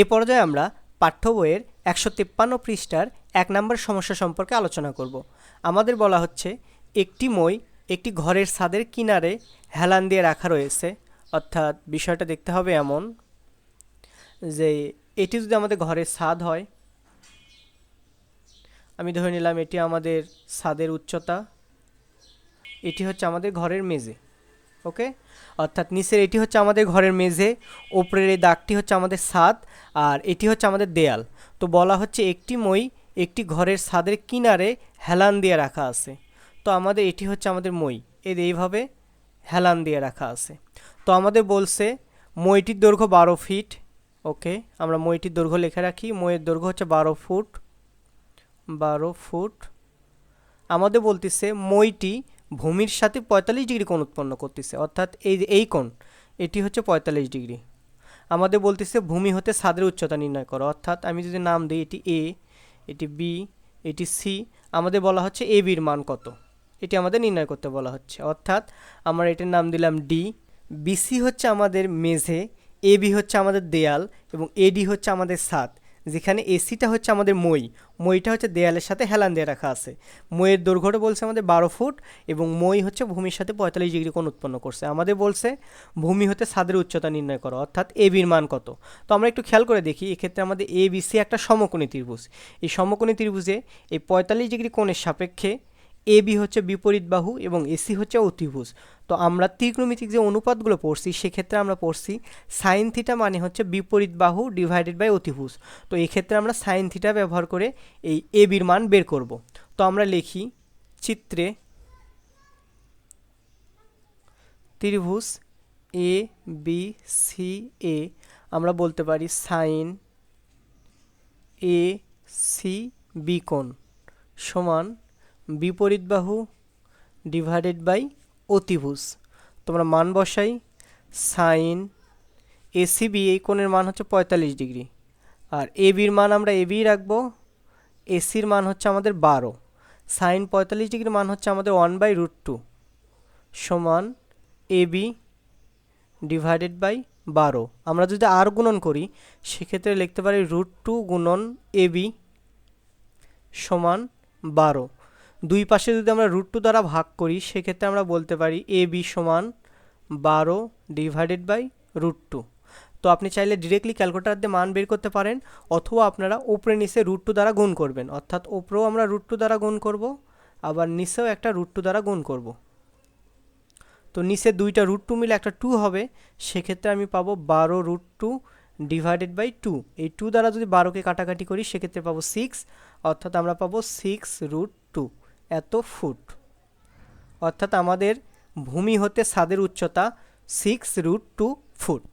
এ পর্যায়ে আমরা পাঠ্য বইয়ের একশো তিপ্পান্ন পৃষ্ঠার এক নম্বর সমস্যা সম্পর্কে আলোচনা করব। আমাদের বলা হচ্ছে, একটি মই একটি ঘরের ছাদের কিনারে হেলান দিয়ে রাখা রয়েছে। অর্থাৎ বিষয়টা দেখতে হবে এমন যে, এটি যদি আমাদের ঘরের ছাদ হয়, আমি ধরে নিলাম এটি আমাদের ছাদের উচ্চতা, এটি হচ্ছে আমাদের ঘরের মেঝে। ওকে? অর্থাৎ নিচের এটি হচ্ছে আমাদের ঘরের মেঝে, ওপরের এই দাগটি হচ্ছে আমাদের ছাদ, আর এটি হচ্ছে আমাদের দেয়াল। তো বলা হচ্ছে একটি মই একটি ঘরের ছাদের কিনারে হেলান দিয়ে রাখা আছে। তো আমাদের এটি হচ্ছে আমাদের মই। এর এইভাবে হেলান দিয়ে রাখা আছে। তো আমাদের বলছে, মইটির দৈর্ঘ্য বারো ফিট, ওকে? আমরা মইটির দৈর্ঘ্য লিখে রাখি। মইয়ের দৈর্ঘ্য হচ্ছে বারো ফুট বারো ফুট। আমাদের বলতেছে, মইটি ভূমির সাথে পঁয়তাল্লিশ ডিগ্রি কোণ উৎপন্ন করতেছে, অর্থাৎ এই এই কোণ, এটি হচ্ছে পঁয়তাল্লিশ ডিগ্রি। আমাদের বলতেছে ভূমি হতে ছাদের উচ্চতা নির্ণয় করো, অর্থাৎ আমি যদি নাম দিই, এটি এ এটি বি এটি সি আমাদের বলা হচ্ছে এ বির মান কত? এটি আমাদের নির্ণয় করতে বলা হচ্ছে। অর্থাৎ আমরা এটির নাম দিলাম ডি বিসি হচ্ছে আমাদের মেঝে এ বি হচ্ছে আমাদের দেয়াল, এবং এডি হচ্ছে আমাদের ছাদ। যেখানে এসিটা হচ্ছে আমাদের মই। মইটা হচ্ছে দেয়ালের সাথে হেলান দিয়ে রাখা আছে। মইয়ের দৈর্ঘ্যটা বলছে আমাদের বারো ফুট এবং মই হচ্ছে ভূমির সাথে পঁয়তাল্লিশ ডিগ্রি কোণ উৎপন্ন করছে। আমাদের বলছে ভূমি হতে ছাদের উচ্চতা নির্ণয় করো, অর্থাৎ এ বির মান কত। তো আমরা একটু খেয়াল করে দেখি, এক্ষেত্রে আমাদের এ বি সি একটা সমকোণী ত্রিভুজ। এই সমকোণী ত্রিভুজে এই পঁয়তাল্লিশ ডিগ্রি কোণের সাপেক্ষে এ বি হচ্ছে বিপরীত বাহু এবং এসি হচ্ছে অতিভুজ। তো আমরা ত্রিকোণমিতিক যে অনুপাতগুলো পড়ছি, সেক্ষেত্রে আমরা পড়ছি সাইন থিটা মানে হচ্ছে বিপরীত বাহু ডিভাইডেড বাই অতিভুজ। তো এক্ষেত্রে আমরা সাইন থিটা ব্যবহার করে এই এ বির মান বের করব। তো আমরা লিখি চিত্রে ত্রিভুজ এ বি সি এ আমরা বলতে পারি সাইন এ সি বি কোণ সমান বিপরীত বাহু ডিভাইডেড বাই অতিভুজ। তোমরা মান বসাই সাইন এসিবি এই কোণের মান হচ্ছে পঁয়তাল্লিশ ডিগ্রি। আর এ বির মান আমরা এ বি রাখব। এসির মান হচ্ছে আমাদের বারো। সাইন পঁয়তাল্লিশ ডিগ্রির মান হচ্ছে আমাদের ওয়ান বাই রুট টু সমান এ বি ডিভাইডেড বাই বারো। আমরা যদি আর গুণন করি, সেক্ষেত্রে লিখতে পারি রুট টু গুণন এ বি সমান বারো। দুই পাশে যদি আমরা রুট টু দ্বারা ভাগ করি, সেক্ষেত্রে আমরা বলতে পারি এ বি সমান বারো ডিভাইডেড বাই রুট টু তো আপনি চাইলে ডিরেক্টলি ক্যালকুলেটার দিয়ে মান বের করতে পারেন, অথবা আপনারা ওপরে নিচে রুট টু দ্বারা গুণ করবেন। অর্থাৎ ওপরেও আমরা রুট টু দ্বারা গুণ করব, আবার নিচেও একটা রুট টু দ্বারা গুণ করব। তো নিচে দুইটা রুট টু মিলে একটা টু হবে, সেক্ষেত্রে আমি পাবো বারো root two divided by two এই টু দ্বারা যদি বারোকে কাটাকাটি করি, সেক্ষেত্রে পাবো সিক্স অর্থাৎ আমরা পাবো সিক্স রুট টু এত ফুট। অর্থাৎ আমাদের ভূমি হতে ছাদের উচ্চতা সিক্স রুট টু ফুট